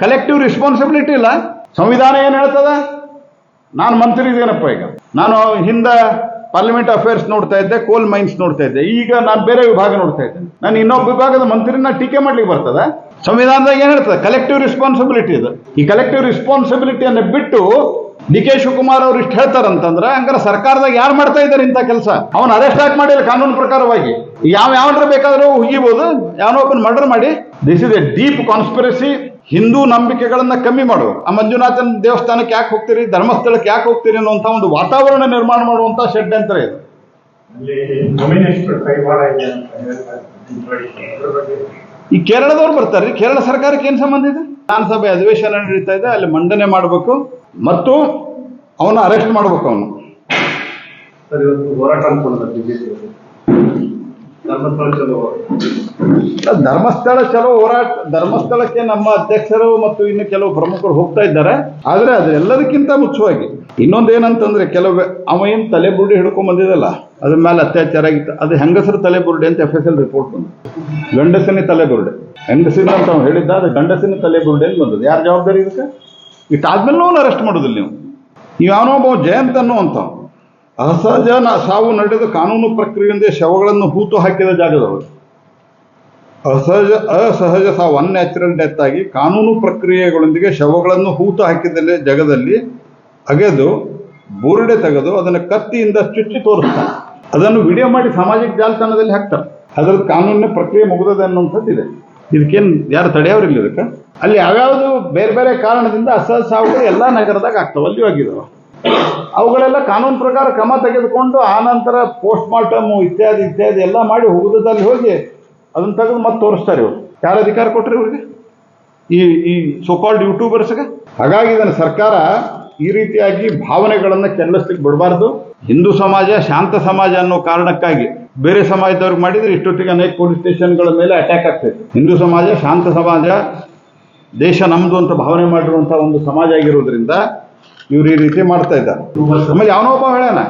Collective responsibility ಇಲ್ಲ. ಸಂವಿಧಾನ ಏನು ಹೇಳ್ತದ? ನಾನು ಮಂತ್ರಿ ಇದೇನಪ್ಪ ಈಗ. ನಾನು ಹಿಂದೆ ಪಾರ್ಲಿಮೆಂಟ್ ಅಫೇರ್ಸ್ ನೋಡ್ತಾ ಇದ್ದೆ ಕೋಲ್ ಮೈನ್ಸ್ ನೋಡ್ತಾ ಇದ್ದೆ. ಈಗ ನಾನು ಬೇರೆ ವಿಭಾಗ ನೋಡ್ತಾ ಇದ್ದೆ ನಾನು ಇನ್ನೊಬ್ಬ ವಿಭಾಗದ ಮಂತ್ರಿನ ಟೀಕೆ ಮಾಡ್ಲಿಕ್ಕೆ ಬರ್ತದ? ಸಂವಿಧಾನದಾಗ ಏನ್ ಹೇಳ್ತದೆ? ಕಲೆಕ್ಟಿವ್ ರೆಸ್ಪಾನ್ಸಿಬಿಲಿಟಿ ಇದು. ಈ ಕಲೆಕ್ಟಿವ್ ರೆಸ್ಪಾನ್ಸಿಬಿಲಿಟಿಯನ್ನು ಬಿಟ್ಟು ಡಿ ಕೆ ಶಿವಕುಮಾರ್ ಅವ್ರು ಇಷ್ಟು ಹೇಳ್ತಾರಂತಂದ್ರೆ, ಹಂಗಾರೆ ಸರ್ಕಾರದಾಗ ಯಾರು ಮಾಡ್ತಾ ಇದ್ದಾರೆ ಇಂಥ ಕೆಲಸ? ಅವನು ಅರೆಸ್ಟ್ ಹಾಕಿ ಮಾಡಿಲ್ಲ ಕಾನೂನು ಪ್ರಕಾರವಾಗಿ. ಯಾವ ಯಾವನ್ರ ಬೇಕಾದ್ರೂ ಹುಗಿಬಹುದು ಯಾವನೋ ಒಬ್ಬನ ಮರ್ಡರ್ ಮಾಡಿ. This is a deep conspiracy Hindu ನಂಬಿಕೆಗಳನ್ನ ಕಮ್ಮಿ ಮಾಡು. ಆ ಮಂಜುನಾಥನ್ ದೇವಸ್ಥಾನಕ್ಕೆ ಯಾಕೆ ಹೋಗ್ತೀರಿ? ಧರ್ಮಸ್ಥಳಕ್ಕೆ ಯಾಕೆ ಹೋಗ್ತೀರಿ ಅನ್ನುವಂಥ ಒಂದು ವಾತಾವರಣ ನಿರ್ಮಾಣ ಮಾಡುವಂತ ಷಡ್ಯಂತ್ರ ಇದು. ಈ ಕೇರಳದವ್ರು ಬರ್ತಾರೆ. ಕೇರಳ ಸರ್ಕಾರಕ್ಕೆ ಏನು ಸಂಬಂಧ ಇದೆ? ವಿಧಾನಸಭೆ ಅಧಿವೇಶನ ನಡೀತಾ ಇದೆ ಅಲ್ಲಿ ಮಂಡನೆ ಮಾಡಬೇಕು. ಮತ್ತು ಅವನ ಅರೆಸ್ಟ್ ಮಾಡಬೇಕು ಅವನು. ಧರ್ಮಸ್ಥಳ ಚಲೋ. ಹೋರಾಟ, ಧರ್ಮಸ್ಥಳಕ್ಕೆ ನಮ್ಮ ಅಧ್ಯಕ್ಷರು ಮತ್ತು ಇನ್ನು ಕೆಲವು ಪ್ರಮುಖರು ಹೋಗ್ತಾ ಇದ್ದಾರೆ. ಆದ್ರೆ ಅದೆಲ್ಲದಕ್ಕಿಂತ ಮುಚ್ಚುವಾಗಿ ಇನ್ನೊಂದೇನಂತಂದ್ರೆ ಕೆಲವು ಅವ ಏನ್ ತಲೆ ಬುರುಡಿ ಹಿಡ್ಕೊಂಡ್ ಬಂದಿದಲ್ಲ, ಅದ್ರ ಮೇಲೆ ಅತ್ಯಾಚಾರ ಆಗಿತ್ತು. ಅದು ಹೆಂಗಸರು ತಲೆ ಬುರುಡಿ ಅಂತ ಎಫ್ ಎಸ್ ಎಲ್ ರಿಪೋರ್ಟ್ ಬಂದು ಗಂಡಸಿನ ತಲೆ ಬುರುಡೆ. ಹೆಂಗಸಿನ ಅಂತ ಅವ್ನು ಹೇಳಿದ್ದ, ಅದು ಗಂಡಸಿನ ತಲೆ ಬುರುಡೆ ಅಂತ ಬಂದದ್ದು. ಯಾರು ಜವಾಬ್ದಾರಿ ಇದಕ್ಕೆ? ಇಟ್ಟಾದ್ಮೇಲೆ ಅರೆಸ್ಟ್ ಮಾಡೋದಿಲ್ಲ ನೀವು. ನೀವು ಯಾವನೋ ಒಬ್ಬ ಜಯಂತ್ ಅನ್ನೋ ಅಸಹಜ ನ- ಸಾವು ನಡೆದ ಕಾನೂನು ಪ್ರಕ್ರಿಯೆಯಿಂದ ಶವಗಳನ್ನು ಹೂತು ಹಾಕಿದ ಜಾಗದವರು. ಅಸಹಜ ಅಸಹಜ ಸಾವು ಅನ್ಯಾಚುರಲ್ ಡೆತ್ ಆಗಿ ಕಾನೂನು ಪ್ರಕ್ರಿಯೆಗಳೊಂದಿಗೆ ಶವಗಳನ್ನು ಹೂತು ಹಾಕಿದ ಜಗದಲ್ಲಿ ಅಗೆದು ಬುರುಡೆ ತೆಗೆದು ಅದನ್ನು ಕತ್ತಿಯಿಂದ ಚುಚ್ಚಿ ತೋರಿಸ್ತಾರೆ. ಅದನ್ನು ವಿಡಿಯೋ ಮಾಡಿ ಸಾಮಾಜಿಕ ಜಾಲತಾಣದಲ್ಲಿ ಹಾಕ್ತಾರೆ. ಅದರ ಕಾನೂನಿನ ಪ್ರಕ್ರಿಯೆ ಮುಗಿದದೆ ಅನ್ನುವಂಥದ್ದು ಇದೆ. ಇದಕ್ಕೇನು, ಯಾರು ತಡೆಯೋರಿಲ್ಲ ಇದಕ್ಕೆ? ಅಲ್ಲಿ ಯಾವ್ಯಾವುದು ಬೇರೆ ಬೇರೆ ಕಾರಣದಿಂದ ಅಸಹಜ ಸಾವುಗಳು ಎಲ್ಲ ನಗರದಾಗ ಆಗ್ತಾವೆ, ಅಲ್ಲಿ ಆಗಿದಾವೆ ಅವುಗಳೆಲ್ಲ ಕಾನೂನು ಪ್ರಕಾರ ಕ್ರಮ ತೆಗೆದುಕೊಂಡು ಆನಂತರ ಪೋಸ್ಟ್ ಮಾರ್ಟಮ್ ಇತ್ಯಾದಿ ಇತ್ಯಾದಿ ಎಲ್ಲ ಮಾಡಿ ಹುಗುದದಲ್ಲಿ ಹೋಗಿ ಅದನ್ನ ತೆಗೆದು ಮತ್ತೆ ತೋರಿಸ್ತಾರೆ ಇವರು. ಯಾರು ಅಧಿಕಾರ ಕೊಟ್ಟರೆ ಇವರಿಗೆ? ಈ ಈ ಸೋಕಾಲ್ಡ್ ಯೂಟ್ಯೂಬರ್ಸ್ಗೆ ಹಾಗಾಗಿ ಇದನ್ನು ಸರ್ಕಾರ ಈ ರೀತಿಯಾಗಿ ಭಾವನೆಗಳನ್ನು ಕೆಲ್ಲಿಸ್ಲಿಕ್ಕೆ ಬಿಡಬಾರ್ದು. ಹಿಂದೂ ಸಮಾಜ, ಶಾಂತ ಸಮಾಜ ಅನ್ನೋ ಕಾರಣಕ್ಕಾಗಿ ಬೇರೆ ಸಮಾಜದವ್ರಿಗೆ ಮಾಡಿದರೆ ಇಷ್ಟೊತ್ತಿಗೆ ಅನೇಕ ಪೊಲೀಸ್ ಸ್ಟೇಷನ್ಗಳ ಮೇಲೆ ಅಟ್ಯಾಕ್ ಆಗ್ತೈತೆ ಹಿಂದೂ ಸಮಾಜ, ಶಾಂತ ಸಮಾಜ, ದೇಶ ನಮ್ಮದು ಅಂತ ಭಾವನೆ ಮಾಡಿರುವಂಥ ಒಂದು ಸಮಾಜ ಆಗಿರೋದ್ರಿಂದ ಇವ್ರು ಈ ರೀತಿ ಮಾಡ್ತಾ ಇದ್ದಾರೆ. ಆಮೇಲೆ ಯಾವನೋ ಒಬ್ಬ ಹೇಳ್ಯಾನ.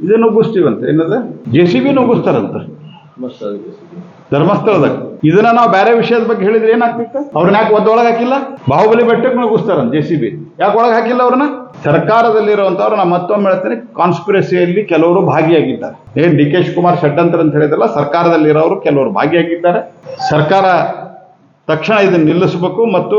ಇದು ನುಗ್ಗಿಸ್ತೀವಂತ. ಏನದ? ಜೆ ಸಿ ಬಿ ನುಗ್ಗಿಸ್ತಾರಂತ. ಧರ್ಮಸ್ಥಳದಾಗ. ಇದನ್ನ ನಾವು ಬೇರೆ ವಿಷಯದ ಬಗ್ಗೆ ಹೇಳಿದ್ರೆ ಏನಾಗ್ತಿತ್ತು ಅವ್ರನ್ನ ಯಾಕೆ ಒದ್ದೊಳಗೆ ಹಾಕಿಲ್ಲ? ಬಾಹುಬಲಿ ಬೆಟ್ಟಕ್ಕೆ ನುಗ್ಗಿಸ್ತಾರಂತ ಜೆ ಸಿ ಬಿ. ಯಾಕೆ ಒಳಗೆ ಹಾಕಿಲ್ಲ ಅವ್ರನ್ನ? ಸರ್ಕಾರದಲ್ಲಿರುವಂತವ್ರು ನಾ ಮತ್ತೊಮ್ಮೆ ಹೇಳ್ತೇನೆ. ಕಾನ್ಸ್ಪಿರಸಿಯಲ್ಲಿ ಕೆಲವರು ಭಾಗಿಯಾಗಿದ್ದಾರೆ. ಏನ್ ಡಿ ಕೆ ಶಿವಕುಮಾರ್ ಷಡ್ಯಂತ್ರ ಅಂತ ಹೇಳಿದ್ರಲ್ಲ ಸರ್ಕಾರದಲ್ಲಿರೋರು ಕೆಲವರು ಭಾಗಿಯಾಗಿದ್ದಾರೆ. ಸರ್ಕಾರ ತಕ್ಷಣ ಇದನ್ನು ನಿಲ್ಲಿಸಬೇಕು ಮತ್ತು